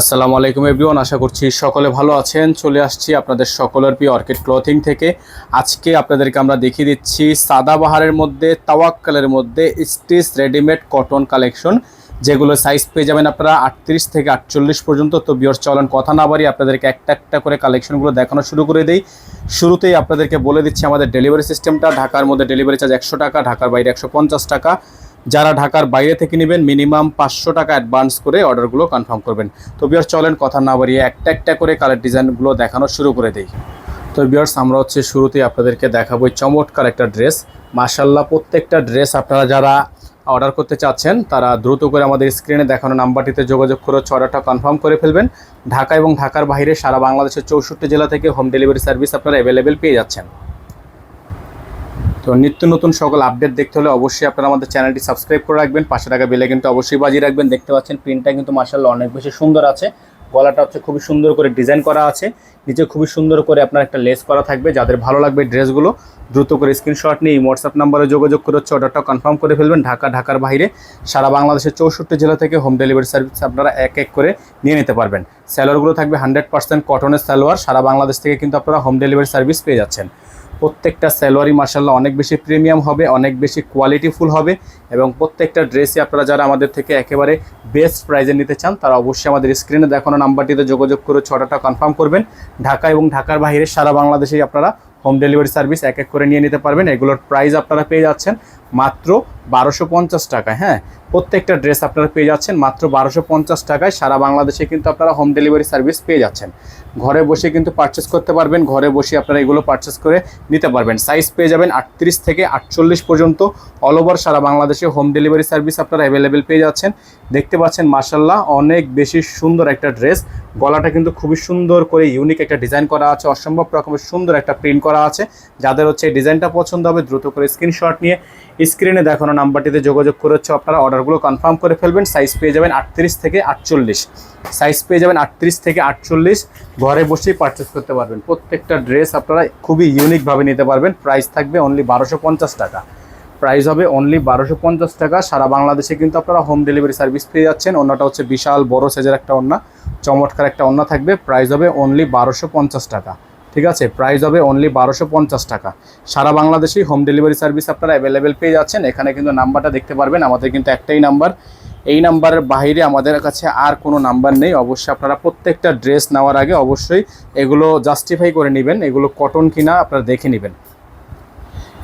আসসালামু আলাইকুম এভরিওয়ান, আশা করছি সকলে ভালো আছেন। চলে আসছি আপনাদের সকলের প্রিয় অর্কিড ক্লথিং থেকে। আজকে আপনাদেরকে আমরা দেখিয়ে দিচ্ছি সাদাবাহারের মধ্যে, তাওয়াক্কালের মধ্যে স্টিচ রেডিমেড কটন কালেকশন, যেগুলো সাইজ পেয়ে যাবেন আপনারা আটত্রিশ থেকে আটচল্লিশ পর্যন্ত। তো বিয়র চলন কথা না বাড়ি আপনাদেরকে একটা একটা করে কালেকশনগুলো দেখানো শুরু করে দেই। শুরুতেই আপনাদেরকে বলে দিচ্ছি আমাদের ডেলিভারি সিস্টেমটা ঢাকার মধ্যে ডেলিভারি চার্জ একশো টাকা, ঢাকার বাইরে একশো পঞ্চাশ টাকা। যারা ঢাকার বাইরে থেকে নেবেন মিনিমাম পাঁচশো টাকা অ্যাডভান্স করে অর্ডারগুলো কনফার্ম করবেন। তো বিয়ার চলেন কথা না বাড়িয়ে একটা একটা করে কালার ডিজাইনগুলো দেখানো শুরু করে দিই। তো বিয়ার্স আমরা হচ্ছে শুরুতেই আপনাদেরকে দেখাবো চমৎকার একটা ড্রেস মাশাল্লাহ প্রত্যেকটা ড্রেস আপনারা যারা অর্ডার করতে চাচ্ছেন, তারা দ্রুত করে আমাদের স্ক্রিনে দেখানো নাম্বারটিতে যোগাযোগ করে অর্ডারটা কনফার্ম করে ফেলবেন। ঢাকা এবং ঢাকার বাইরে সারা বাংলাদেশের চৌষট্টি জেলা থেকে হোম ডেলিভারি সার্ভিস আপনারা অ্যাভেলেবেল পেয়ে যাচ্ছেন। তো নিত্য নতুন সকল আপডেট দেখতে হলে অবশ্যই আপনারা আমাদের চ্যানেলটি সাবস্ক্রাইব করে রাখবেন। পাশে টাকা বেলে কিন্তু অবশ্যই বাজিয়ে রাখবেন। দেখতে পাচ্ছেন প্রিন্টটা কিন্তু মার্শাল্লাহ অনেক বেশি সুন্দর আছে। গলাটা হচ্ছে খুবই সুন্দর করে ডিজাইন করা আছে। নিচে খুবই সুন্দর করে আপনার একটা লেস করা থাকবে। যাদের ভালো লাগবে ড্রেসগুলো, দ্রুত করে স্ক্রিনশট নিয়ে হোয়াটসঅ্যাপ নাম্বারে যোগাযোগ করে হচ্ছে অর্ডারটা কনফার্ম করে ফেলবেন। ঢাকা, ঢাকার বাইরে। সারা বাংলাদেশের চৌষট্টি জেলা থেকে হোম ডেলিভারি সার্ভিস আপনারা এক এক করে নিয়ে নিতে পারবেন। স্যালোয়ারগুলো থাকবে হান্ড্রেড পার্সেন্ট কটনের সালোয়ার। সারা বাংলাদেশ থেকে কিন্তু আপনারা হোম ডেলিভারি সার্ভিস পেয়ে যাচ্ছেন। প্রত্যেকটা স্যালোয়ারি মার্শাল্লাহ অনেক বেশি প্রিমিয়াম হবে, অনেক বেশি কোয়ালিটিফুল হবে এবং প্রত্যেকটা ড্রেসই আপনারা যারা আমাদের থেকে একেবারে বেস্ট প্রাইজে নিতে চান, তারা অবশ্যই আমাদের স্ক্রিনে দেখানো নাম্বারটিতে যোগাযোগ করে ছটাটা কনফার্ম করবেন। ঢাকা এবং ঢাকার বাইরে সারা বাংলাদেশেই আপনারা হোম ডেলিভারি সার্ভিস এক এক করে নিয়ে নিতে পারবেন। এগুলোর প্রাইস আপনারা পেয়ে যাচ্ছেন মাত্র বারোশো পঞ্চাশ টাকায় হ্যাঁ? প্রত্যেকটা ড্রেস আপনারা পেয়ে যাচ্ছেন মাত্র বারোশো পঞ্চাশ টাকায়। সারা বাংলাদেশে কিন্তু আপনারা হোম ডেলিভারি সার্ভিস পেয়ে যাচ্ছেন। ঘরে বসে কিন্তু পারচেস করতে পারবেন, ঘরে বসে আপনারা এগুলো পারচেস করে নিতে পারবেন। সাইজ পেয়ে যাবেন আটত্রিশ থেকে আটচল্লিশ পর্যন্ত। অল ওভার সারা বাংলাদেশে হোম ডেলিভারি সার্ভিস আপনারা অ্যাভেলেবেল পেয়ে যাচ্ছেন। দেখতে পাচ্ছেন মার্শাল্লাহ অনেক বেশি সুন্দর একটা ড্রেস গলাটা কিন্তু খুবই সুন্দর করে ইউনিক একটা ডিজাইন করা আছে, অসম্ভব রকমের সুন্দর একটা প্রিন্ট করা আছে। যাদের হচ্ছে এই ডিজাইনটা পছন্দ হবে, দ্রুত করে স্ক্রিনশট নিয়ে স্ক্রিনে দেখানো নাম্বারটিতে যোগাযোগ করে হচ্ছে আপনারা অর্ডারগুলো কনফার্ম করে ফেলবেন। সাইজ পেয়ে যাবেন আটত্রিশ থেকে আটচল্লিশ। সাইজ পেয়ে যাবেন আটত্রিশ থেকে আটচল্লিশ। ঘরে বসেই পারচেস করতে পারবেন। প্রত্যেকটা ড্রেস আপনারা খুবই ইউনিকভাবে নিতে পারবেন। প্রাইস থাকবে অনলি বারোশো টাকা। প্রাইস হবে অনলি বারোশো পঞ্চাশ টাকা। সারা বাংলাদেশে কিন্তু আপনারা হোম ডেলিভারি সার্ভিস পেয়ে যাচ্ছেন। অন্যটা হচ্ছে বিশাল বড় সাইজের একটা অন্য চমৎকার একটা অন্য থাকবে। প্রাইস হবে অনলি বারোশো পঞ্চাশ টাকা। ঠিক আছে? প্রাইস হবে অনলি বারোশো পঞ্চাশ টাকা। সারা বাংলাদেশেই হোম ডেলিভারি সার্ভিস আপনারা অ্যাভেলেবেল পেয়ে যাচ্ছেন। এখানে কিন্তু নাম্বারটা দেখতে পারবেন। আমাদের কিন্তু একটাই নাম্বার। এই নাম্বারের বাইরে আমাদের কাছে আর কোনো নাম্বার নেই। অবশ্যই আপনারা প্রত্যেকটা ড্রেস নেওয়ার আগে অবশ্যই এগুলো জাস্টিফাই করে নেবেন। এগুলো কটন কিনা আপনারা দেখে নেবেন।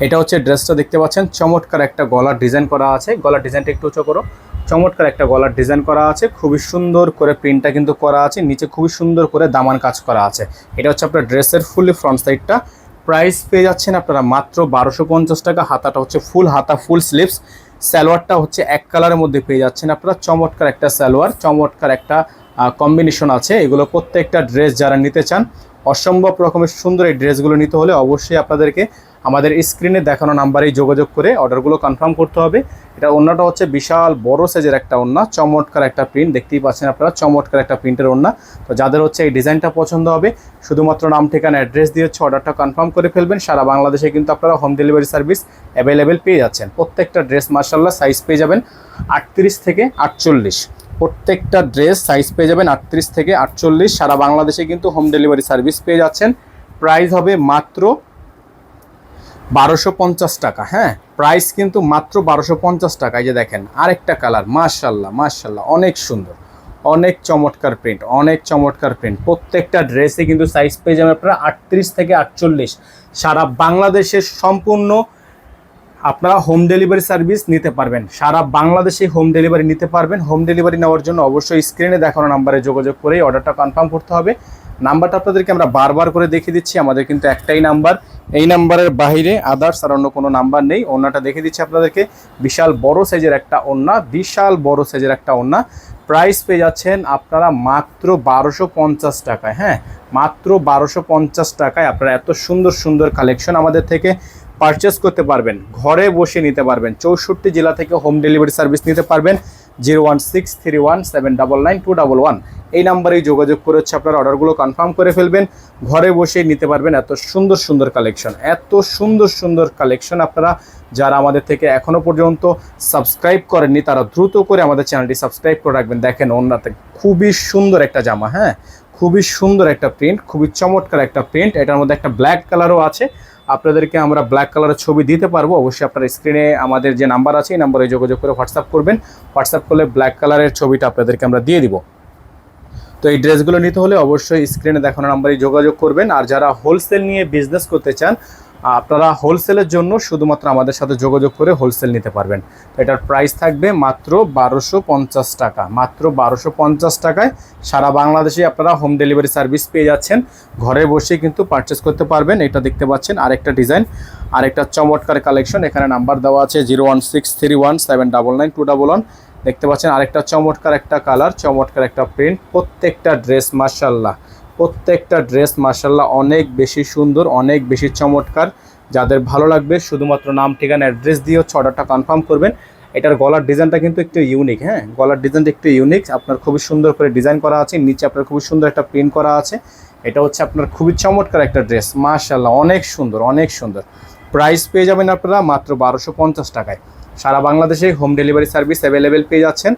এটা হচ্ছে ড্রেসটা দেখতে পাচ্ছেন। চমৎকার একটা গলার ডিজাইন করা আছে। গলার ডিজাইনটা একটু উঁচু করো। চমৎকার একটা গলার ডিজাইন করা আছে। খুবই সুন্দর করে প্রিন্টটা কিন্তু করা আছে। নিচে খুবই সুন্দর করে দামান কাজ করা আছে। এটা হচ্ছে আপনার ড্রেসের ফুলি ফ্রন্ট সাইডটা। প্রাইস পেয়ে যাচ্ছেন আপনারা মাত্র বারোশো পঞ্চাশ টাকা। হাতাটা হচ্ছে ফুল হাতা, ফুল স্লিভস। স্যালোয়ারটা হচ্ছে এক কালারের মধ্যে পেয়ে যাচ্ছেন আপনারা। চমৎকার একটা স্যালোয়ার চমৎকার একটা কম্বিনেশন আছে। এগুলো প্রত্যেকটা ড্রেস যারা নিতে চান, অসম্ভব রকমের সুন্দর এই ড্রেসগুলো নিতে হলে অবশ্যই আপনাদেরকে আমাদের স্ক্রিনে দেখানো নাম্বারেই যোগাযোগ করে অর্ডারগুলো কনফার্ম করতে হবে। এটা অন্যটা হচ্ছে বিশাল, বড় সাইজের একটা ওন্না চমৎকার একটা প্রিন্ট। দেখতেই পাচ্ছেন আপনারা, চমৎকার একটা প্রিন্টের ওন্না তো যাদের হচ্ছে এই ডিজাইনটা পছন্দ হবে, শুধুমাত্র নাম, ঠিকানা, অ্যাড্রেস দিয়ে হচ্ছে অর্ডারটা কনফার্ম করে ফেলবেন। সারা বাংলাদেশে কিন্তু আপনারা হোম ডেলিভারি সার্ভিস অ্যাভেলেবেল পেয়ে যাচ্ছেন। প্রত্যেকটা ড্রেস মার্শাল্লাহ সাইজ পেয়ে যাবেন আটত্রিশ থেকে আটচল্লিশ। প্রত্যেকটা ড্রেস সাইজ পেয়ে যাবেন আটত্রিশ থেকে আটচল্লিশ। সারা বাংলাদেশে কিন্তু হোম ডেলিভারি সার্ভিস পেয়ে যাচ্ছেন। প্রাইস হবে মাত্র বারোশো পঞ্চাশ টাকা হ্যাঁ? প্রাইস কিন্তু মাত্র বারোশো পঞ্চাশ টাকা। এই যে দেখেন, আরেকটা কালার মার্শাল্লাহ মার্শাল্লাহ অনেক সুন্দর, অনেক চমৎকার প্রিন্ট অনেক চমৎকার প্রিন্ট প্রত্যেকটা ড্রেসে কিন্তু সাইজ পেয়ে যাবেন আপনারা আটত্রিশ থেকে আটচল্লিশ। সারা বাংলাদেশের সম্পূর্ণ আপনারা হোম ডেলিভারি সার্ভিস নিতে পারবেন। সারা বাংলাদেশে হোম ডেলিভারি নিতে পারবেন। হোম ডেলিভারি নেওয়ার জন্য অবশ্যই স্ক্রিনে দেখানো নাম্বারে যোগাযোগ করেই অর্ডারটা কনফার্ম করতে হবে। নাম্বারটা আপনাদেরকে আমরা বারবার করে দেখিয়ে দিচ্ছি, আমাদের কিন্তু একটাই নাম্বার। এই নাম্বারের বাইরে আদার্স আর অন্য কোনো নাম্বার নেই ওনাটা দেখে দিচ্ছি আপনাদেরকে। বিশাল বড় সাইজের একটা ওন্না বিশাল বড় সাইজের একটা ওন্না প্রাইস পেয়ে যাচ্ছেন আপনারা মাত্র বারোশো পঞ্চাশ টাকায় হ্যাঁ? মাত্র বারোশো পঞ্চাশ টাকায় আপনারা এত সুন্দর সুন্দর কালেকশন আমাদের থেকে পারচেস করতে পারবেন, ঘরে বসে নিতে পারবেন, চৌষট্টি জেলা থেকে হোম ডেলিভারি সার্ভিস নিতে পারবেন। Zero one six three one seven double nine two double one. এই নাম্বারেই যোগাযোগ করে হচ্ছে আপনারা অর্ডারগুলো কনফার্ম করে ফেলবেন। ঘরে বসেই নিতে পারবেন এত সুন্দর সুন্দর কালেকশন। এত সুন্দর সুন্দর কালেকশন আপনারা যারা আমাদের থেকে এখনও পর্যন্ত সাবস্ক্রাইব করেননি, তারা দ্রুত করে আমাদের চ্যানেলটি সাবস্ক্রাইব করে রাখবেন। দেখেন ওনাতে খুবই সুন্দর একটা জামা হ্যাঁ? খুবই সুন্দর একটা প্রিন্ট, খুবই চমৎকার একটা প্রিন্ট। এটার মধ্যে একটা ব্ল্যাক কালারও আছে। আপনাদেরকে আমরা ব্ল্যাক কালারের ছবি দিতে পারব, অবশ্যই আপনার স্ক্রিনে আমাদের যে নাম্বার আছে, এই নাম্বারে যোগাযোগ করে হোয়াটসঅ্যাপ করবেন। হোয়াটসঅ্যাপ করলে ব্ল্যাক কালারের ছবিটা আপনাদেরকে আমরা দিয়ে দিব। তো এই ড্রেসগুলো নিতে হলে অবশ্যই স্ক্রিনে দেখানো নাম্বারে যোগাযোগ করবেন। আর যারা হোলসেল নিয়ে বিজনেস করতে চান আপনারা হোলসেলের জন্য শুধুমাত্র আমাদের সাথে যোগাযোগ করে হোলসেল নিতে পারবেন। এটার প্রাইস থাকবে মাত্র বারোশো পঞ্চাশ টাকা। মাত্র বারোশো পঞ্চাশ টাকায় সারা বাংলাদেশে আপনারা হোম ডেলিভারি সার্ভিস পেয়ে যাচ্ছেন। ঘরে বসে কিন্তু পারচেস করতে পারবেন। এটা দেখতে পাচ্ছেন আরেকটা ডিজাইন আরেকটা চমৎকার কালেকশন এখানে নাম্বার দেওয়া আছে zero one six three one seven double nine two double one দেখতে পাচ্ছেন আরেকটা চমৎকার একটা কালার চমৎকার একটা প্রিন্ট প্রত্যেকটা ড্রেস মার্শাল্লাহ প্রত্যেকটা ড্রেস মার্শাল্লাহ অনেক বেশি সুন্দর, অনেক বেশি চমৎকার। যাদের ভালো লাগবে, শুধুমাত্র নাম, ঠিকানা, অ্যাড্রেস দিয়ে হচ্ছে অর্ডারটা কনফার্ম করবেন। এটার গলার ডিজাইনটা কিন্তু একটু ইউনিক হ্যাঁ? গলার ডিজাইনটা একটু ইউনিক আপনার খুবই সুন্দর করে ডিজাইন করা আছে। নিচে আপনার খুবই সুন্দর একটা প্রিন্ট করা আছে। এটা হচ্ছে আপনার খুবই চমৎকার একটা ড্রেস মার্শাল্লাহ অনেক সুন্দর অনেক সুন্দর। প্রাইস পেয়ে যাবেন আপনারা মাত্র বারোশো টাকায়। সারা বাংলাদেশে হোম ডেলিভারি সার্ভিস অ্যাভেলেবেল পেয়ে যাচ্ছেন।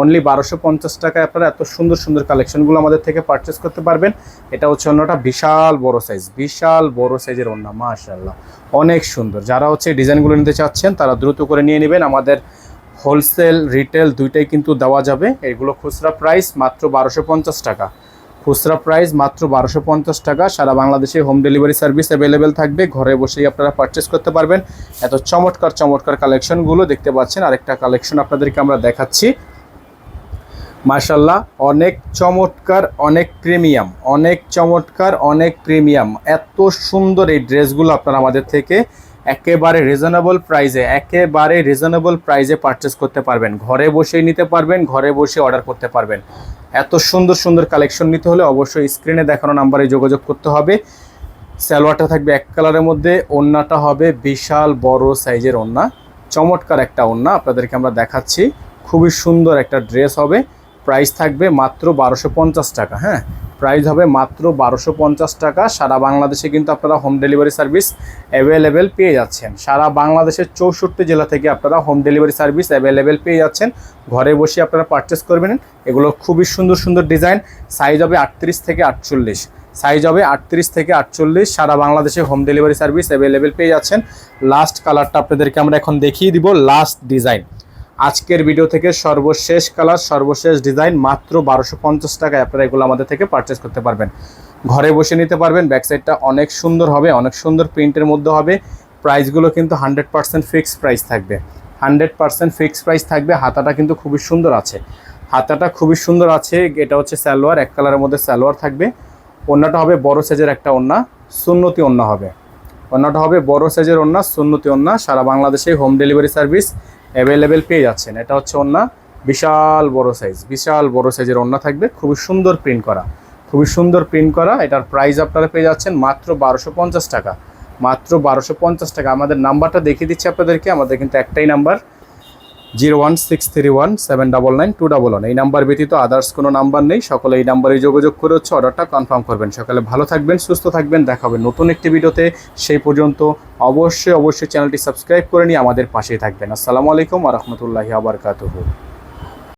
অনলি বারোশো পঞ্চাশ টাকায় আপনারা এত সুন্দর সুন্দর কালেকশনগুলো আমাদের থেকে পারচেস করতে পারবেন। এটা হচ্ছে অন্যটা বিশাল বড় সাইজ বিশাল বড় সাইজের অন্য মাশাল্লাহ অনেক সুন্দর। যারা হচ্ছে ডিজাইনগুলো নিতে চাচ্ছেন, তারা দ্রুত করে নিয়ে নেবেন। আমাদের হোলসেল রিটেল দুইটাই কিন্তু দেওয়া যাবে। এগুলো খুচরা প্রাইস মাত্র বারোশো পঞ্চাশ টাকা। খুচরা প্রাইস মাত্র বারোশো পঞ্চাশ টাকা। সারা বাংলাদেশে হোম ডেলিভারি সার্ভিস অ্যাভেলেবেল থাকবে। ঘরে বসেই আপনারা পারচেস করতে পারবেন। এত চমৎকার চমৎকার কালেকশনগুলো দেখতে পাচ্ছেন। আরেকটা কালেকশন আপনাদেরকে আমরা দেখাচ্ছি। মাশাল্লাহ অনেক চমৎকার, অনেক প্রিমিয়াম, অনেক চমৎকার, অনেক প্রিমিয়াম। এত সুন্দর এই ড্রেসগুলো আপনারা আমাদের থেকে একেবারে রিজনেবল প্রাইজে একেবারে রিজনেবল প্রাইজে পারচেস করতে পারবেন। ঘরে বসেই নিতে পারবেন, ঘরে বসে অর্ডার করতে পারবেন। এত সুন্দর সুন্দর কালেকশন নিতে হলে অবশ্যই স্ক্রিনে দেখানো নাম্বারে যোগাযোগ করতে হবে। সালোয়ারটা থাকবে এক কালারের মধ্যে, ওন্নাটা হবে বিশাল বড় সাইজের ওন্না। চমৎকার একটা ওন্না আপনাদেরকে আমরা দেখাচ্ছি। খুবই সুন্দর একটা ড্রেস হবে। প্রাইস থাকবে মাত্র বারোশো পঞ্চাশ টাকা হ্যাঁ? প্রাইস হবে মাত্র বারোশো পঞ্চাশ টাকা। সারা বাংলাদেশে কিন্তু আপনারা হোম ডেলিভারি সার্ভিস অ্যাভেলেবেল পেয়ে যাচ্ছেন। সারা বাংলাদেশের চৌষট্টি জেলা থেকে আপনারা হোম ডেলিভারি সার্ভিস অ্যাভেলেবেল পেয়ে যাচ্ছেন। ঘরে বসে আপনারা পারচেস করবেন এগুলো খুবই সুন্দর সুন্দর ডিজাইন সাইজ হবে আটত্রিশ থেকে আটচল্লিশ। সাইজ হবে আটত্রিশ থেকে আটচল্লিশ। সারা বাংলাদেশে হোম ডেলিভারি সার্ভিস অ্যাভেলেবেল পেয়ে যাচ্ছেন। লাস্ট কালারটা আপনাদেরকে আমরা এখন দেখিয়ে দিব। লাস্ট ডিজাইন আজকের ভিডিও থেকে সর্বশেষ কালার সর্বশেষ ডিজাইন মাত্র বারোশো পঞ্চাশ টাকায় আপনারা এগুলো আমাদের থেকে পারচেস করতে পারবেন। ঘরে বসে নিতে পারবেন ব্যাক সাইডটা অনেক সুন্দর হবে, অনেক সুন্দর প্রিন্টের মধ্যে হবে। প্রাইসগুলো কিন্তু হান্ড্রেড পার্সেন্ট ফিক্সড প্রাইস থাকবে। হান্ড্রেড পার্সেন্ট ফিক্সড প্রাইস থাকবে, হাতাটা কিন্তু খুবই সুন্দর আছে। হাতাটা খুবই সুন্দর আছে, এটা হচ্ছে সালোয়ার, এক কালারের মধ্যে সালোয়ার থাকবে। অন্যটা হবে বড় সাইজের একটা ওন্না, সুন্নতি ওন্না হবে। অন্যটা হবে বড় সাইজের ওন্না, সুন্নতি ওন্না, সারা বাংলাদেশে হোম ডেলিভারি সার্ভিস অ্যাভেলেবেল পেয়ে যাচ্ছেন। এটা হচ্ছে ওন্না বিশাল বড় সাইজ বিশাল বড় সাইজের ওন্না থাকবে। খুবই সুন্দর প্রিন্ট করা। খুবই সুন্দর প্রিন্ট করা। এটার প্রাইস আপনারা পেয়ে যাচ্ছেন মাত্র বারোশো টাকা। মাত্র বারোশো টাকা। আমাদের নাম্বারটা দেখিয়ে দিচ্ছি আপনাদেরকে। আমাদের কিন্তু একটাই number zero one six three one seven double nine two double one. এই নাম্বার ব্যতীত আদার্স কোনো নাম্বার নেই। সকলে এই নাম্বারে যোগাযোগ করে হচ্ছে অর্ডারটা কনফার্ম করবেন। সকালে ভালো থাকবেন, সুস্থ থাকবেন। দেখা হবে নতুন একটি ভিডিওতে। সেই পর্যন্ত অবশ্যই অবশ্যই চ্যানেলটি সাবস্ক্রাইব করে নিয়ে আমাদের পাশেই থাকবেন। আসসালামু আলাইকুম রহমতুল্লাহি আবরকাতহ